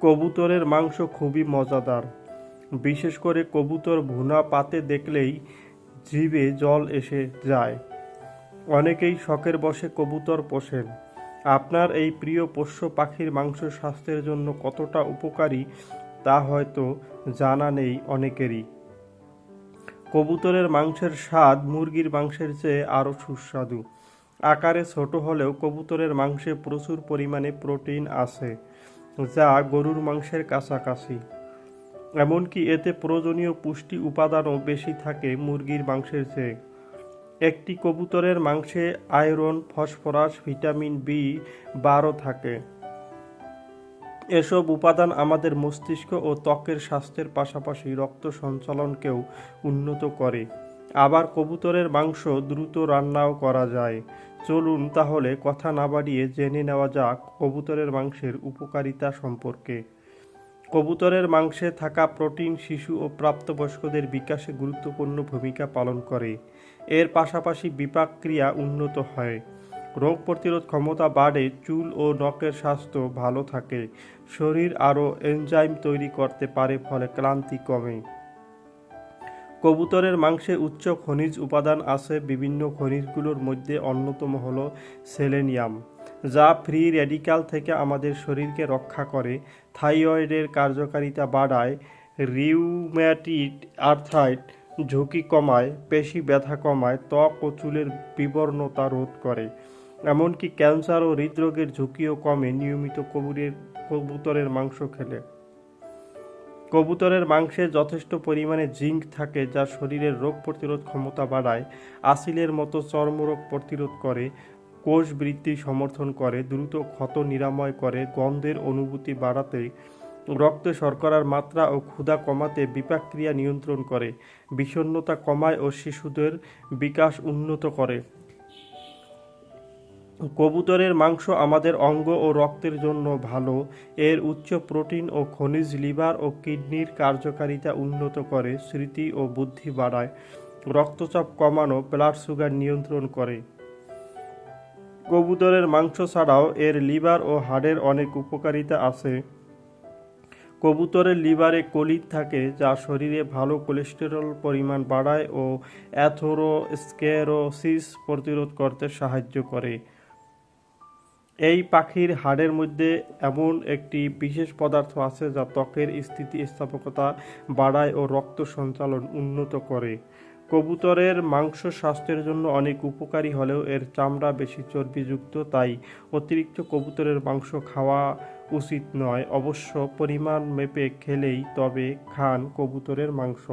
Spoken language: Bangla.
কবুতরের মাংস খুবই মজাদার। বিশেষ করে কবুতর ভুনা পাতে দেখলেই জিভে জল এসে যায়। অনেকেই শখের বশে কবুতর পোষেন। আপনার এই প্রিয় পোষ্য পাখির মাংস স্বাস্থ্যের জন্য কতটা উপকারী তা হয়তো জানা নেই অনেকেরই। কবুতরের মাংসের স্বাদ মুরগির মাংসের চেয়ে আরও সুস্বাদু। আকারে ছোট হলেও কবুতরের মাংসে প্রচুর পরিমাণে প্রোটিন আছে। যা গরুর মাংসের কাছাকাছি। এমনকি এতে প্রয়োজনীয় পুষ্টি উপাদানও বেশি থাকে মুরগির মাংসের চেয়ে। একটি কবুতরের মাংসে আয়রন, ফসফরাস, ভিটামিন বি বারো থাকে। এসব উপাদান আমাদের মস্তিষ্ক ও ত্বকের স্বাস্থ্যের পাশাপাশি রক্ত সঞ্চালনকেও উন্নত করে। আবার কবুতরের মাংস দ্রুত রান্নাও করা যায়। চলুন তাহলে কথা না বাড়িয়ে জেনে নেওয়া যাক কবুতরের মাংসের উপকারিতা সম্পর্কে। কবুতরের মাংসে থাকা প্রোটিন, শিশু ও প্রাপ্তবয়স্কদের বিকাশে গুরুত্বপূর্ণ ভূমিকা পালন করে। এর পাশাপাশি বিপাক ক্রিয়া উন্নত হয়। রোগ প্রতিরোধ ক্ষমতা বাড়ে, চুল ও নখের স্বাস্থ্য ভালো থাকে। শরীর আরও এনজাইম তৈরি করতে পারে, ফলে ক্লান্তি কমে। কবুতরের মাংসে উচ্চ খনিজ উপাদান আছে, বিভিন্ন খনিজগুলোর মধ্যে অন্যতম হল সেলেনিয়াম, যা ফ্রি রেডিক্যাল থেকে আমাদের শরীরকে রক্ষা করে। থাইরয়েডের কার্যকারিতা বাড়ায়, রিউম্যাটিড আর্থ্রাইট ঝুঁকি কমায়, পেশি ব্যথা কমায়, ত্বক ও চুলের বিবর্ণতা রোধ করে। এমনকি ক্যান্সার ও হৃদরোগের ঝুঁকিও কমে নিয়মিত কবুরের কবুতরের মাংস খেলে। কবুতরের মাংসে যথেষ্ট পরিমাণে জিঙ্ক থাকে যা শরীরের রোগ প্রতিরোধ ক্ষমতা বাড়ায়, আসিলের মতো চর্মরোগ প্রতিরোধ করে, কোষ বৃদ্ধি সমর্থন করে, দ্রুত ক্ষত নিরাময় করে, গন্ধের অনুভূতি বাড়াতে, রক্তে শর্করার মাত্রা ও ক্ষুধা কমাতে বিপাকক্রিয়া নিয়ন্ত্রণ করে, বিষণ্ণতা কমায় ও শিশুদের বিকাশ উন্নত করে। কবুতরের মাংস আমাদের অঙ্গ ও রক্তের জন্য ভালো। এর উচ্চ প্রোটিন ও খনিজ লিভার ও কিডনির কার্যকারিতা উন্নত করে, স্মৃতি ও বুদ্ধি বাড়ায়। রক্তচাপ কমানো, ব্লাড সুগার নিয়ন্ত্রণ করে। কবুতরের মাংস ছাড়াও এর লিভার ও হাড়ের অনেক উপকারিতা আছে। কবুতরের লিভারে কলিন থাকে, যা শরীরে ভালো কোলেস্টেরল পরিমাণ বাড়ায় ও অ্যাথেরোস্কেরোসিস প্রতিরোধ করতে সাহায্য করে। এই পাখির হাড়ের মধ্যে এমন একটি বিশেষ পদার্থ আছে যা ত্বকের স্থিতিস্থাপকতা বাড়ায় ও রক্ত সঞ্চালন উন্নত করে। কবুতরের মাংস স্বাস্থ্যের জন্য অনেক উপকারী হলেও এর চামড়া বেশি চর্বিযুক্ত, তাই অতিরিক্ত কবুতরের মাংস খাওয়া উচিত নয়। অবশ্য পরিমাণ মেপে খেলেই তবে খান কবুতরের মাংস।